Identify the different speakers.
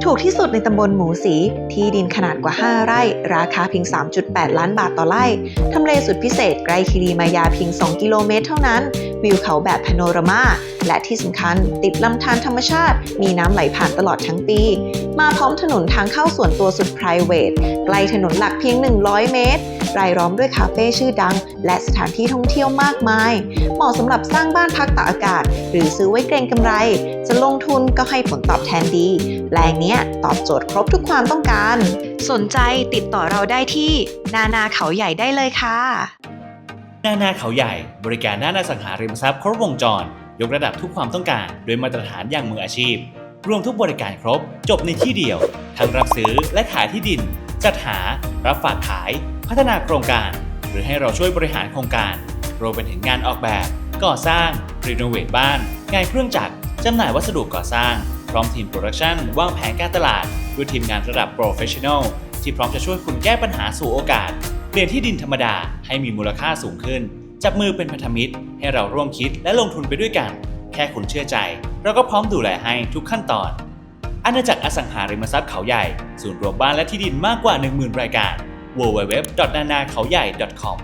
Speaker 1: ถูกที่สุดในตำบลหมูสี ที่ดินขนาดกว่า 5 ไร่ ราคาเพียง 3.8 ล้านบาทต่อไร่ ทำเลสุดพิเศษใกล้คีรีมายาเพียง 2 กิโลเมตรเท่านั้น วิวเขาแบบพาโนรามา และที่สำคัญติดลำธารธรรมชาติ มีน้ำไหลผ่านตลอดทั้งปี มาพร้อมถนนทางเข้าส่วนตัวสุด private ใกล้ถนนหลักเพียง 100 เมตร รายล้อมด้วยคาเฟ่ชื่อดัง และสถานที่ท่องเที่ยวมากมาย เหมาะสำหรับสร้างบ้านพักตากอากาศ หรือซื้อไว้เกรงกำไร จะลงทุนก็ให้ผลตอบแทนดี แปลงเนี้ยตอบโจทย์ครบทุกความต้องการ สนใจติดต่อเราได้ที่นานาเขาใหญ่ได้เลยค่ะ
Speaker 2: นานาเขาใหญ่ บริการด้านอสังหาริมทรัพย์ครบวงจร ยกระดับทุกความต้องการด้วยมาตรฐานอย่างมืออาชีพ รวมทุกบริการครบ จบในที่เดียว ทั้งรับซื้อและขายที่ดินจัดหารับฝากขาย พัฒนาโครงการ หรือให้เราช่วยบริหารโครงการ รวมไปถึงงานออกแบบ ก่อสร้าง รีโนเวทบ้าน งานเครื่องจักรจำหน่ายวัสดุก่อสร้าง พร้อมทีมโปรดักชันวางแผนการตลาดด้วยทีมงานระดับโปรเฟชชั่นอลที่พร้อมจะช่วยคุณแก้ปัญหาสู่โอกาส เปลี่ยนที่ดินธรรมดาให้มีมูลค่าสูงขึ้น จับมือเป็นพันธมิตร ให้เราร่วมคิดและลงทุนไปด้วยกัน แค่คุณเชื่อใจ เราก็พร้อมดูแลให้ทุกขั้นตอนอาณาจักรอสังหาริมทรัพย์เขาใหญ่ ศูนย์รวมบ้านและที่ดินมากกว่า 10,000 รายการ www.nanakhayai.com